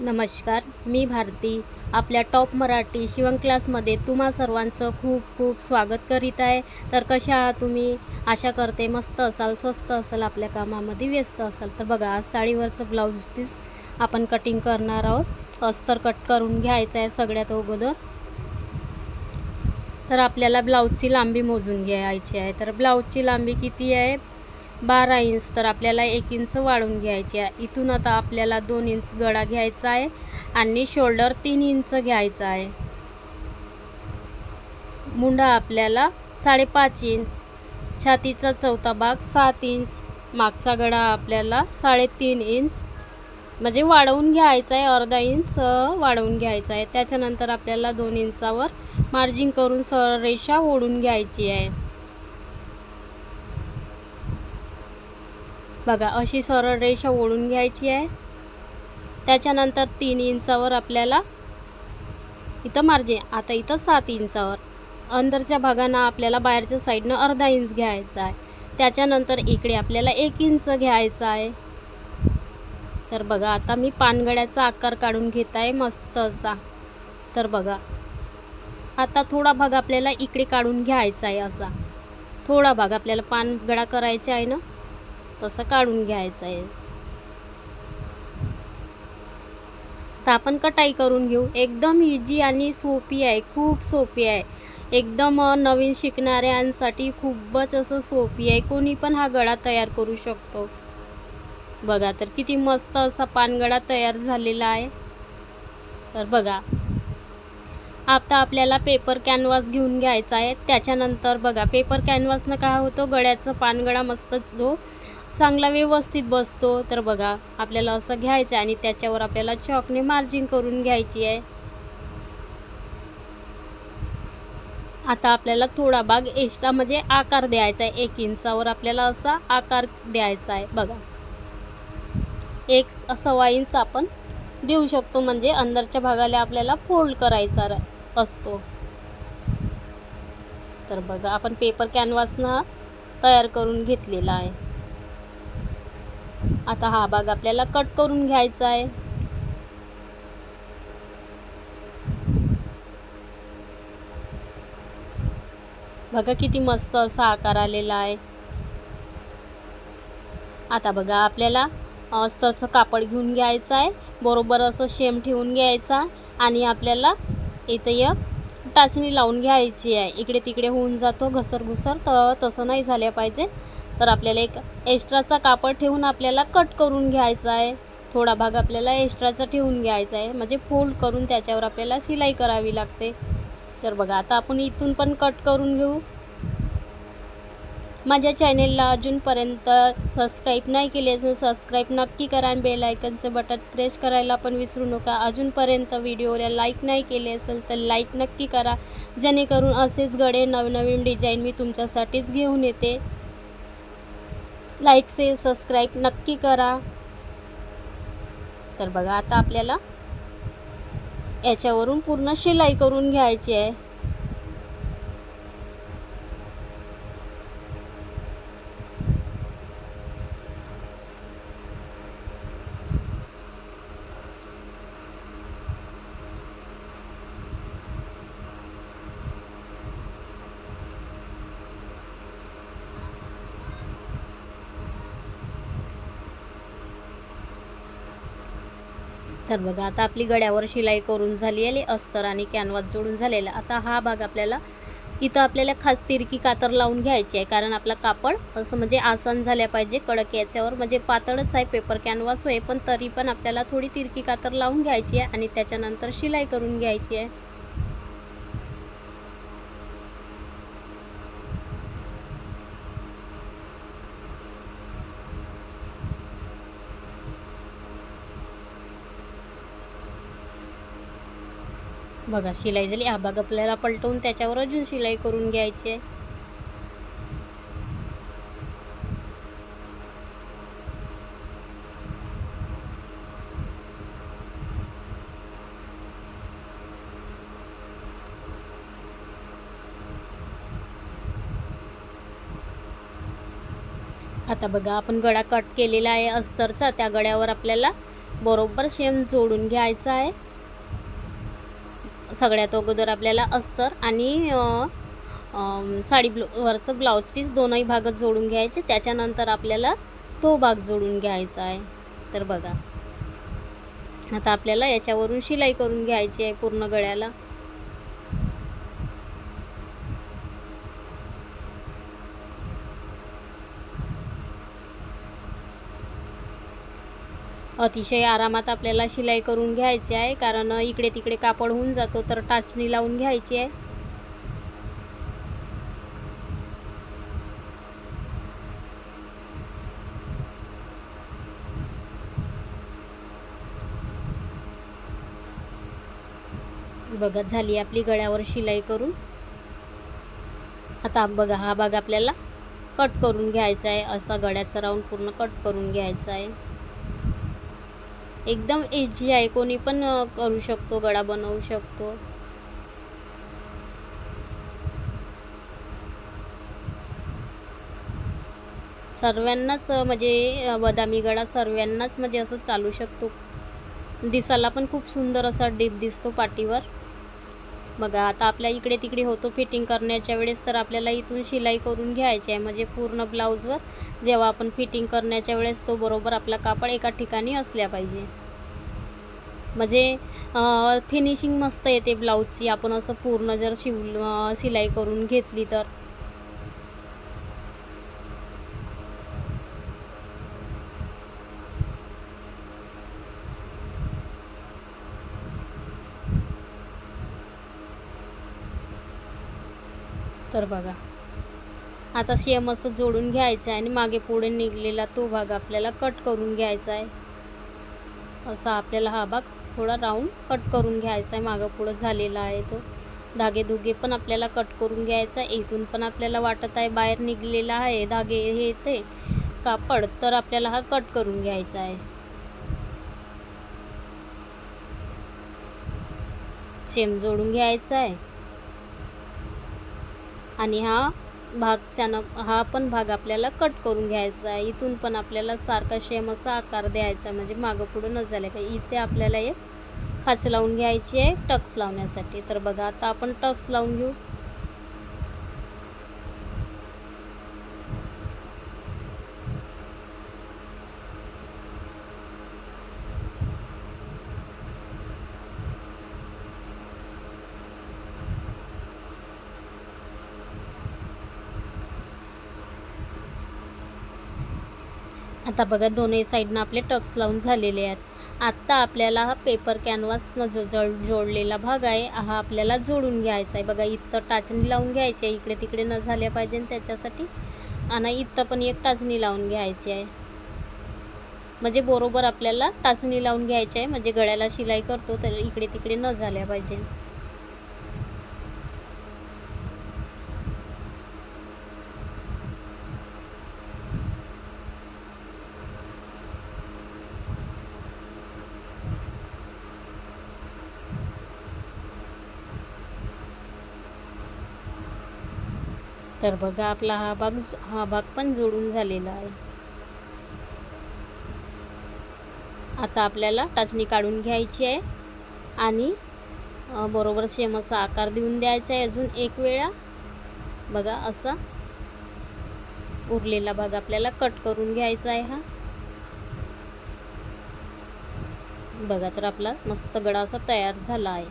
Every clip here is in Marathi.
नमस्कार मी भारती. आपल्या टॉप मराठी शिवण क्लासमध्ये तुम्हा सर्वांचं खूप खूप स्वागत करीत आहे. तर कशा आहात तुम्ही? आशा करते मस्त असाल स्वस्त असाल आपल्या कामामध्ये व्यस्त असाल. तर बघा आज साडीवरचं ब्लाऊज पीस आपण कटिंग करणार आहोत. अस्तर कट करून घ्यायचं आहे सगळ्यात अगोदर. तर आपल्याला ब्लाऊजची लांबी मोजून घ्यायची आहे. तर ब्लाऊजची लांबी किती आहे? बारा इंच तर आपल्याला एक इंच वाढवून घ्यायची आहे. इथून आता आपल्याला दोन इंच गळा घ्यायचा आहे आणि शोल्डर तीन इंच घ्यायचा आहे. मुंडा आपल्याला साडेपाच इंच छातीचा चौथा भाग सात इंच मागचा गळा आपल्याला साडेतीन इंच म्हणजे वाढवून घ्यायचा आहे अर्धा इंच वाढवून घ्यायचा आहे. त्याच्यानंतर आपल्याला दोन इंचावर मार्जिन करून सरळ रेषा ओढून घ्यायची आहे. बघा अशी सरळ रेषा ओढून घ्यायची आहे. त्याच्यानंतर तीन इंचावर आपल्याला इथं मार्जिन आता इथं सात इंचावर. अंदरच्या भागांना आपल्याला बाहेरच्या साईडनं अर्धा इंच घ्यायचा आहे. त्याच्यानंतर इकडे आपल्याला एक इंच घ्यायचा आहे. तर बघा आता मी पानगड्याचा आकार काढून घेत आहे मस्त असा तर बघा आता थोडा भाग आपल्याला इकडे काढून घ्यायचा आहे असा. थोडा भाग आपल्याला पानगडा करायचा आहे ना? तसं काढून घ्यायचं आहे. तर आपण कटाई करून घेऊ. एकदम इजी आणि सोपी आहे. खूप सोपी आहे. एकदम नवीन शिकणाऱ्यांसाठी खूपच असं सोपी आहे. कोणी पण हा गळा तयार करू शकतो. बघा तर किती मस्त असा पानगडा तयार झालेला आहे. तर बघा. आता आपल्याला पेपर कॅनव्हास घेऊन घ्यायचा आहे. त्याच्यानंतर बघा पेपर कॅनव्हासनं काय होतो? गळ्याचं पानगडा मस्त तो चांगला व्यवस्थित बसतो. तर बघा आपल्याला असं घ्यायचं आहे आणि त्याच्यावर आपल्याला चॉकने मार्जिन करून घ्यायची आहे. आता आपल्याला थोडा भाग एक्स्ट्रा म्हणजे आकार द्यायचा आहे. एक इंचावर आपल्याला असा आकार द्यायचा आहे. बघा. एक सव्वा इंच आपण देऊ शकतो. म्हणजे अंदरच्या भागाला आपल्याला फोल्ड करायचा र- असतो. तर बघा आपण पेपर कॅनव्हासनं तयार करून घेतलेला आहे. आता हा भाग आपल्याला कट करून घ्यायचा आहे. बघा किती मस्त असा आकार आलेला आहे. आता बघा आपल्याला अस्तरचं कापड घेऊन घ्यायचं आहे. बरोबर असं शेम ठेवून घ्यायचा आणि आपल्याला इथं एक टाचणी लावून घ्यायची आहे. इकडे तिकडे होऊन जातो घसरघुसर तर तसं नाही झाल्या पाहिजे. तर आपल्याला एक एक्स्ट्राचा कापड ठेवून आपल्याला कट करून घ्यायचा आहे. थोडा भाग आपल्याला एक्स्ट्राचा ठेवून घ्यायचा आहे. म्हणजे फोल्ड करून त्याच्यावर आपल्याला शिलाई करावी लागते. तर बघा आता आपण इथून पण कट करून घेऊ. माझ्या चॅनेलला अजूनपर्यंत सबस्क्राईब नाही केले तर सबस्क्राईब नक्की करा आणि बेल आयकनचं बटन प्रेस करायला पण विसरू नका. अजूनपर्यंत व्हिडिओला लाईक नाही केले असेल तर लाईक नक्की करा. जेणेकरून असेच गडे नवनवीन डिझाईन मी तुमच्यासाठीच घेऊन येते. लाईक से सबस्क्राईब नक्की करा. तर बघा आता आपल्याला याच्यावरून पूर्ण शिलाई करून घ्यायची आहे. तर बघा आता आपली गड्यावर शिलाई करून झाली आहे अस्तर आणि कॅनव्हास जोडून झालेला आता हा भाग आपल्याला इथं आपल्याला खा तिरकी कातर लावून घ्यायची आहे कारण आपला कापड असं म्हणजे आसन झाल्या पाहिजे कडक याच्यावर. म्हणजे पातळच आहे पेपर कॅनव्हास आहे पण तरी पण आपल्याला थोडी तिरकी कातर लावून घ्यायची आहे आणि त्याच्यानंतर शिलाई करून घ्यायची आहे. बघा शिलाई झाली. हा भाग आपल्याला पलटवून त्याच्यावर अजून शिलाई करून घ्यायची आहे. आता बघा आपण गळा कट केलेला आहे अस्तरचा. त्या गळ्यावर आपल्याला बरोबर शेम जोडून घ्यायचा आहे. सगळ्यात अगोदर आपल्याला अस्तर आणि साडी ब्ल वरचं ब्लाऊज पीस दोनही भागात जोडून घ्यायचे. त्याच्यानंतर आपल्याला तो भाग जोडून घ्यायचा आहे. तर बघा. आता आपल्याला याच्यावरून शिलाई करून घ्यायची आहे पूर्ण गळ्याला. अतिशय आरामात आपल्याला शिलाई करून घ्यायची आहे कारण इकडे तिकडे कापड होऊन जातो तर टाचणी लावून घ्यायची आहे. बघा झाली आपली गळ्यावर शिलाई करून. आता बघा हा भाग आपल्याला कट करून घ्यायचा आहे असा गळ्याचा राऊंड पूर्ण कट करून घ्यायचा आहे. एकदम इझी आहे. कोणी पण करू शकतो गळा बनवू शकतो. सर्वांनाच म्हणजे बदामी गळा सर्वांनाच म्हणजे असं चालू शकतो. दिसायला पण खूप सुंदर असा डीप दिसतो पाठीवर. बघा आता आपल्या इकडे तिकडे होतो फिटिंग करण्याच्या वेळेस तर आपल्याला इथून शिलाई करून घ्यायची आहे. म्हणजे पूर्ण ब्लाऊजवर जेव्हा आपण फिटिंग करण्याच्या वेळेस तो बरोबर आपला कापड एका ठिकाणी असल्या पाहिजे. म्हणजे फिनिशिंग मस्त येते ब्लाऊजची आपण असं पूर्ण जर शिव शिलाई करून घेतली तर. तर बघा. आता सेम असं जोडून घ्यायचं आहे आणि मागे पुढे निघलेला तो भाग आपल्याला कट करून घ्यायचा आहे. असा आपल्याला हा भाग थोडा राऊंड कट करून घ्यायचा आहे. मागं पुढं झालेला आहे तो. धागे दुगे पण आपल्याला कट करून घ्यायचा आहे. इथून पण आपल्याला वाटत आहे बाहेर निघलेला आहे. धागे हे ते कापड तर आपल्याला हा कट करून घ्यायचा आहे. सेम जोडून घ्यायचा आहे. आणि हा भाग छान हा पण भाग आपल्याला कट करून घ्यायचा आहे. इथून पण आपल्याला सारखा शेम असा आकार द्यायचा आहे. म्हणजे मागं पुढं न झालं पाहिजे इथे आपल्याला एक खाच लावून घ्यायची आहे टक्स लावण्यासाठी. तर बघा आता आपण टक्स लावून घेऊ. आता बघा दोन्ही साईडनं आपले टक्स लावून झालेले आहेत. आत्ता आपल्याला हा पेपर कॅनव्हासनं जो जळ जोडलेला भाग आहे हा आपल्याला जोडून घ्यायचा आहे. बघा इथं टाचणी लावून घ्यायची आहे. इकडे तिकडे न झाल्या पाहिजे त्याच्यासाठी आणि इथं पण एक टाचणी लावून घ्यायची आहे. म्हणजे बरोबर आपल्याला टाचणी लावून घ्यायची आहे. म्हणजे गळ्याला शिलाई करतो तर इकडे तिकडे न झाल्या पाहिजे. तर बघा आपला हा भाग हा भाग पण जोडून झालेला आहे. आता आपल्याला टाचणी काढून घ्यायची आहे आणि बरोबर सेम असा आकार देऊन द्यायचा आहे अजून एक वेळा. बघा असा उरलेला भाग आपल्याला कट करून घ्यायचा आहे हा. बघा तर आपला मस्त गडा असा तयार झाला आहे.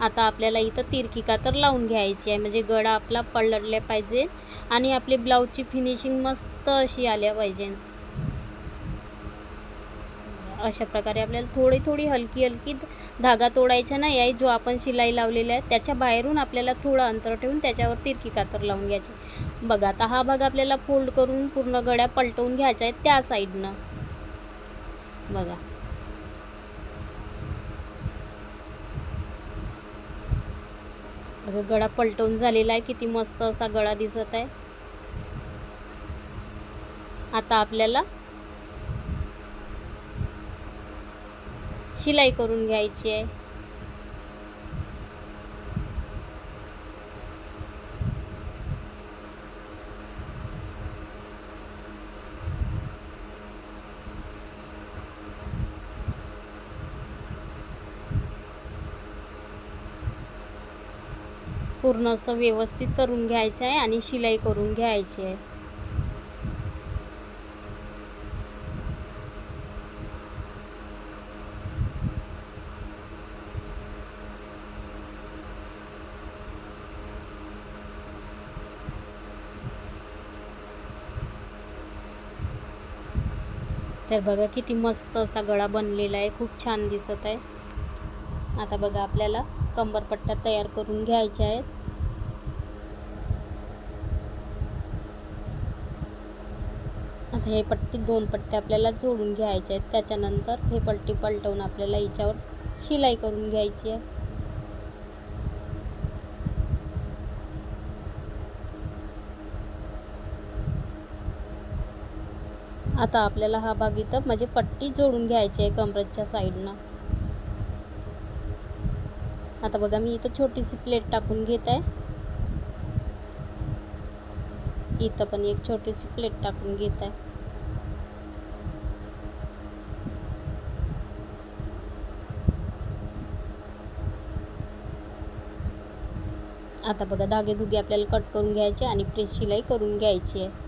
आता आपल्याला इथं तिरकी कातर लावून घ्यायची आहे. म्हणजे गळा आपला पडले पाहिजे आणि आपली ब्लाऊजची फिनिशिंग मस्त अशी आल्या पाहिजे. अशा प्रकारे आपल्याला थोडी थोडी हलकी हलकी धागा तोडायचा नाही आहे. जो आपण शिलाई लावलेला आहे त्याच्या बाहेरून आपल्याला थोडं अंतर ठेवून त्याच्यावर तिरकी कातर लावून घ्यायची. बघा आता हा भाग आपल्याला फोल्ड करून पूर्ण गळ्या पलटवून घ्यायच्या आहे त्या साईडनं बघा. गळा पलटवून झालेला आहे. किती मस्त असा गळा दिसत आहे. आता आपल्याला शिलाई करून घ्यायची आहे. पूर्ण असं व्यवस्थित करून घ्यायचं आहे आणि शिलाई करून घ्यायची आहे. तर बघा किती मस्त असा गळा बनलेला आहे खूप छान दिसत आहे. आता बघा आपल्याला. कंबरपट्ट्या तयार करून घ्यायच्या आहेत. आता हे पट्टी दोन पट्ट्या आपल्याला जोडून घ्यायच्या आहेत. त्याच्यानंतर हे पट्टी पलटवून आपल्याला याच्यावर शिलाई करून घ्यायची आहे. आता आपल्याला हा भाग इथं म्हणजे पट्टी जोडून घ्यायची आहे कमरेच्या साईडनं. आता बघा मी इथं छोटीशी प्लेट टाकून घेत आहे इथं पण एक छोटीशी प्लेट टाकून घेत आहे आता बघा धागे धुगे आपल्याला कट करून घ्यायचे आणि प्रेस शिलाई करून घ्यायची आहे.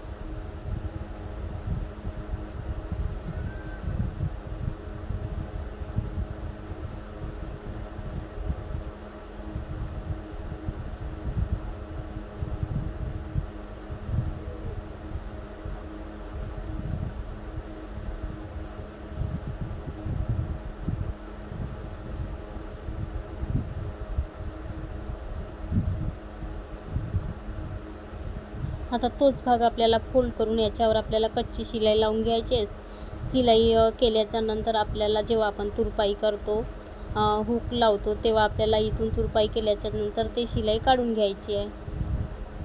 आता तोच भाग आपल्याला फोल्ड करून याच्यावर आपल्याला कच्ची शिलाई लावून घ्यायची आहे. शिलाई केल्याच्यानंतर आपल्याला जेव्हा आपण तुरपाई करतो हुक लावतो तेव्हा आपल्याला इथून तुरपाई केल्याच्यानंतर ते शिलाई काढून घ्यायची आहे.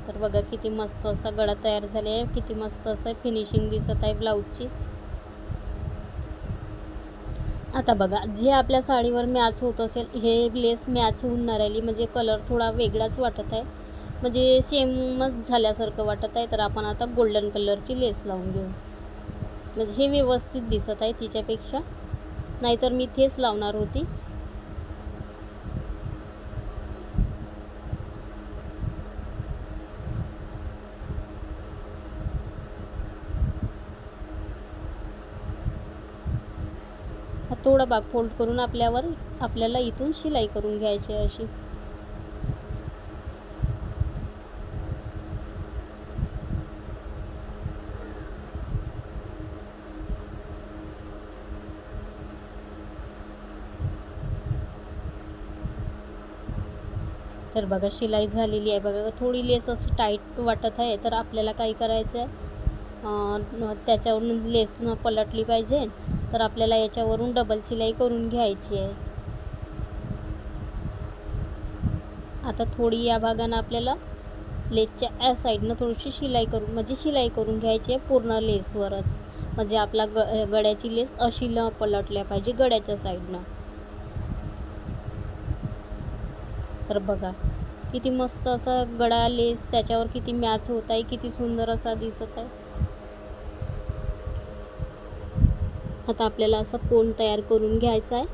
तर बघा किती मस्त असा गळा तयार झाले आहे. किती मस्त असं फिनिशिंग दिसत आहे ब्लाऊजची आता बघा जे आपल्या साडीवर मॅच होत असेल हे लेस मॅच होऊन नाही राहिली म्हणजे कलर थोडा वेगळाच वाटत आहे. म्हणजे सेमच झाल्यासारखं वाटत आहे तर आपण आता गोल्डन कलरची लेस लावून घेऊ. म्हणजे हे व्यवस्थित दिसत आहे तिच्यापेक्षा. नाहीतर मी तेच लावणार होती. थोडा भाग फोल्ड करून आपल्यावर आपल्याला इथून शिलाई करून घ्यायची आहे अशी. तर बघा शिलाई झालेली आहे बघा. थोडी लेस अशी टाईट वाटत आहे तर आपल्याला काय करायचं आहे त्याच्यावरून लेस न पलटली पाहिजे तर आपल्याला याच्यावरून डबल शिलाई करून घ्यायची आहे. आता थोडी या भागानं आपल्याला लेसच्या या साईडनं थोडीशी शिलाई करून म्हणजे शिलाई करून घ्यायची आहे पूर्ण लेसवरच म्हणजे आपला ग गळ्याची लेस अशी न पलटल्या पाहिजे गड्याच्या साईडनं तर बघा किती मस्त असा गळा लेस त्याच्यावर किती मॅच होत आहे किती सुंदर असा दिसत आहे. आता आपल्याला असं कोण तयार करून घ्यायचा आहे?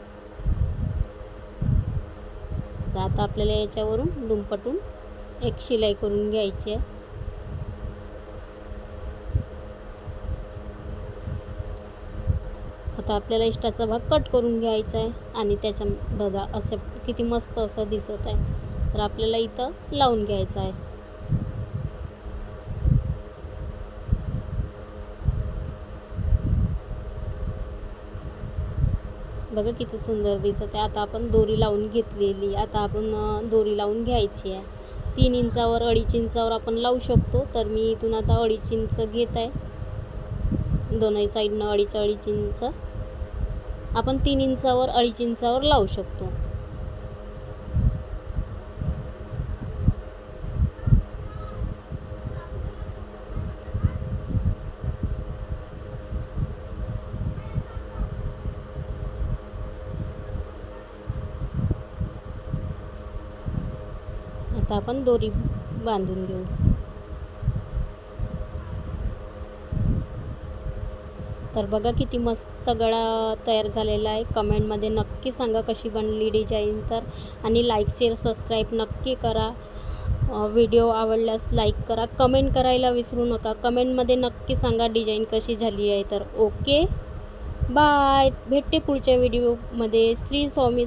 तर आता आपल्याला याच्यावरून दुमपटून एक शिलाई करून घ्यायची आहे. आता आपल्याला इष्टाचा भाग कट करून घ्यायचा आहे आणि त्याच्या बघा असं किती मस्त असं दिसत आहे. तर आपल्याला इथं लावून घ्यायचं आहे. बघा किती सुंदर दिसत आहे. आता आपण दोरी लावून घेतलेली. आता आपण दोरी लावून घ्यायची आहे. तीन इंचावर अडीच इंचावर आपण लावू शकतो. तर मी इथून आता अडीच इंच घेत आहे. दोनही साईडनं अडीच अडीच इंच. आपण तीन इंचावर अडीच इंचावर लावू शकतो. आता आपण दोरी बांधून घेऊ. तर बघा किती मस्त गळा तयार झालेला आहे. कमेंटमध्ये नक्की सांगा कशी बनली डिझाईन तर. आणि लाईक शेअर सबस्क्राईब नक्की करा. व्हिडिओ आवडल्यास लाईक करा. कमेंट करायला विसरू नका. कमेंटमध्ये नक्की सांगा डिझाईन कशी झाली आहे तर. ओके? बाय. भेटते पुढच्या व्हिडिओमध्ये. श्री स्वामी